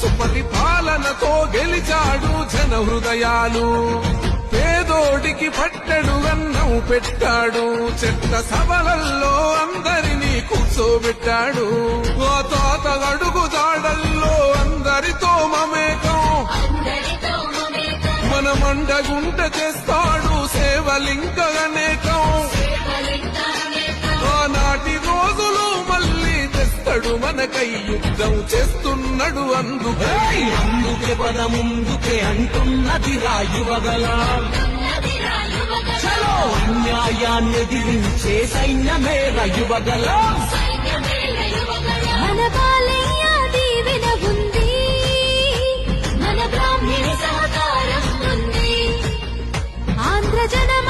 సుపరిపాలనతో గెలిచాడు జన హృదయాలు పేదోడికి పట్టెడు అన్నం పెట్టాడు. చెత్త సభలల్లో అందరినీ కూర్చోబెట్టాడు. ఓ తాత అడుగు జాడల్లో అందరితో మమేకం. మన మండగుంట చేస్తాడు సేవలింక ఒక్కడు మనకై యుద్ధం చేస్తున్నాడు అందుకే. అందుకే పద ముందుకే అంటున్నది రాయువగల. చలో అన్యాయాన్ని దిగించే సైన్యమే రా మన బాలయ్య ఉంది మన బ్రాహ్మణ సహకారం ఉంది. ఆంధ్ర జనమ